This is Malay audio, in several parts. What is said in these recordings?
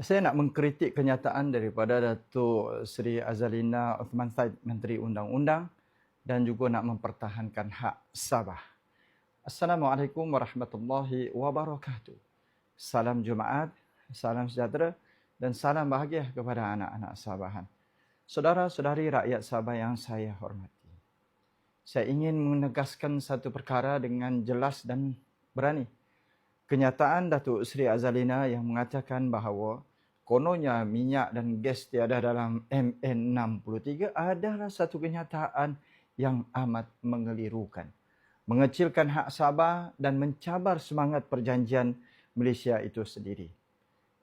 Saya nak mengkritik kenyataan daripada Datuk Seri Azalina Uthman Said, Menteri Undang-Undang dan juga nak mempertahankan hak Sabah. Assalamualaikum warahmatullahi wabarakatuh. Salam Jumaat, salam sejahtera dan salam bahagia kepada anak-anak Sabahan. Saudara-saudari rakyat Sabah yang saya hormati. Saya ingin menegaskan satu perkara dengan jelas dan berani. Kenyataan Datuk Seri Azalina yang mengatakan bahawa kononnya minyak dan gas tiada dalam MN63 adalah satu kenyataan yang amat mengelirukan. Mengecilkan hak Sabah dan mencabar semangat perjanjian Malaysia itu sendiri.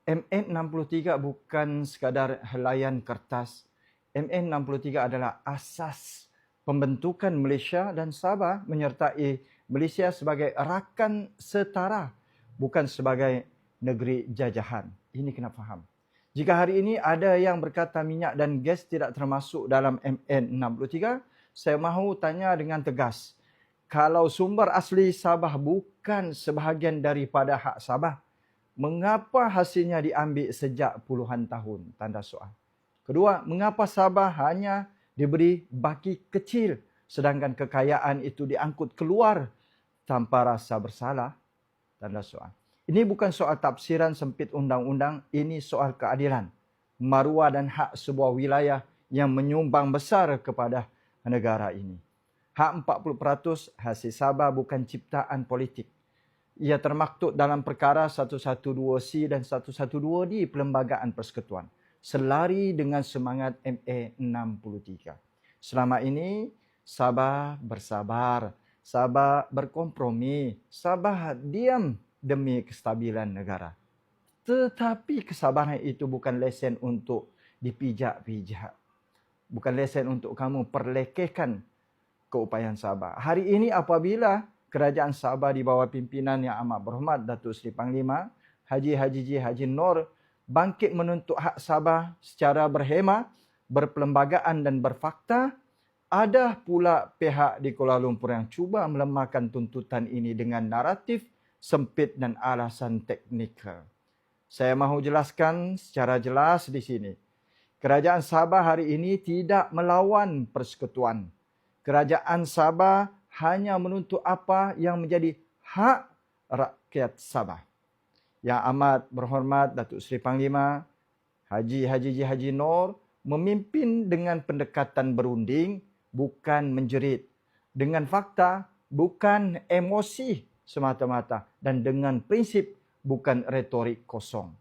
MN63 bukan sekadar helaian kertas. MN63 adalah asas pembentukan Malaysia dan Sabah menyertai Malaysia sebagai rakan setara bukan sebagai negeri jajahan. Ini kena faham. Jika hari ini ada yang berkata minyak dan gas tidak termasuk dalam MN63, saya mahu tanya dengan tegas. Kalau sumber asli Sabah bukan sebahagian daripada hak Sabah, mengapa hasilnya diambil sejak puluhan tahun? Tanda soal. Kedua, mengapa Sabah hanya diberi baki kecil sedangkan kekayaan itu diangkut keluar tanpa rasa bersalah? Tanda soal. Ini bukan soal tafsiran sempit undang-undang, ini soal keadilan, maruah dan hak sebuah wilayah yang menyumbang besar kepada negara ini. Hak 40% hasil Sabah bukan ciptaan politik. Ia termaktub dalam perkara 112C dan 112D Perlembagaan Persekutuan. Selari dengan semangat MA 63. Selama ini, Sabah bersabar, Sabah berkompromi, Sabah diam demi kestabilan negara. Tetapi kesabaran itu bukan lesen untuk dipijak-pijak. Bukan lesen untuk kamu perlekehkan keupayaan Sabah. Hari ini apabila kerajaan Sabah di bawah pimpinan yang amat berhormat Datuk Seri Panglima Haji Haji Ji Haji Nur bangkit menuntut hak Sabah secara berhema, berpelembagaan dan berfakta, ada pula pihak di Kuala Lumpur yang cuba melemahkan tuntutan ini dengan naratif sempit dan alasan teknikal. Saya mahu jelaskan secara jelas di sini. Kerajaan Sabah hari ini tidak melawan persekutuan. Kerajaan Sabah hanya menuntut apa yang menjadi hak rakyat Sabah. Yang amat berhormat Datuk Seri Panglima Haji Haji Ji Haji Nur memimpin dengan pendekatan berunding bukan menjerit. Dengan fakta bukan emosi semata-mata dan dengan prinsip bukan retorik kosong.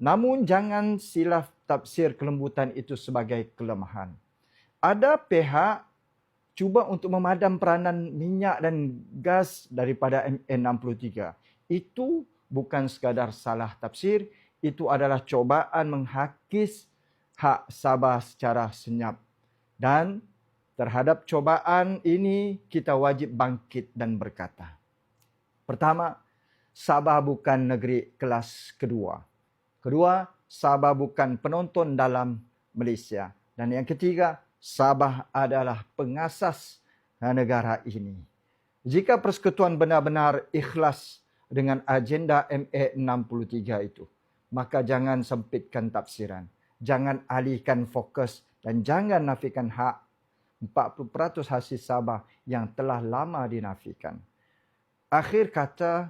Namun jangan silap tafsir kelembutan itu sebagai kelemahan. Ada pihak cuba untuk memadam peranan minyak dan gas daripada N63. Itu bukan sekadar salah tafsir, itu adalah cobaan menghakis hak Sabah secara senyap. Dan terhadap cobaan ini kita wajib bangkit dan berkata, Pertama, Sabah bukan negeri kelas kedua. Kedua, Sabah bukan penonton dalam Malaysia. Dan yang ketiga, Sabah adalah pengasas negara ini. Jika persekutuan benar-benar ikhlas dengan agenda MA63 itu, maka jangan sempitkan tafsiran. Jangan alihkan fokus dan jangan nafikan hak 40% hasil Sabah yang telah lama dinafikan. Akhir kata,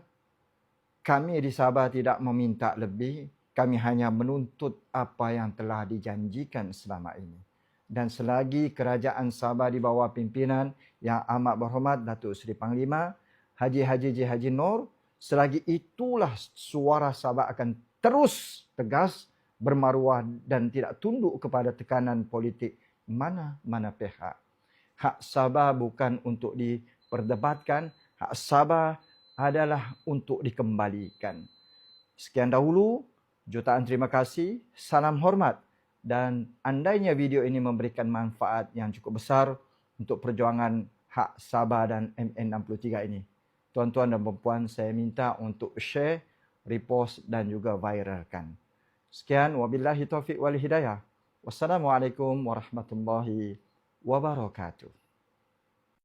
kami di Sabah tidak meminta lebih. Kami hanya menuntut apa yang telah dijanjikan selama ini. Dan selagi kerajaan Sabah di bawah pimpinan yang amat berhormat Datuk Seri Panglima, Haji Haji Ji Haji Nur, selagi itulah suara Sabah akan terus tegas, bermaruah dan tidak tunduk kepada tekanan politik mana-mana pihak. Hak Sabah bukan untuk diperdebatkan, hak Sabah adalah untuk dikembalikan. Sekian dahulu, jutaan terima kasih, salam hormat dan andainya video ini memberikan manfaat yang cukup besar untuk perjuangan hak Sabah dan MN63 ini. Tuan-tuan dan puan saya minta untuk share, repost dan juga viralkan. Sekian, wabillahi taufiq wal hidayah. Wassalamualaikum warahmatullahi wabarakatuh.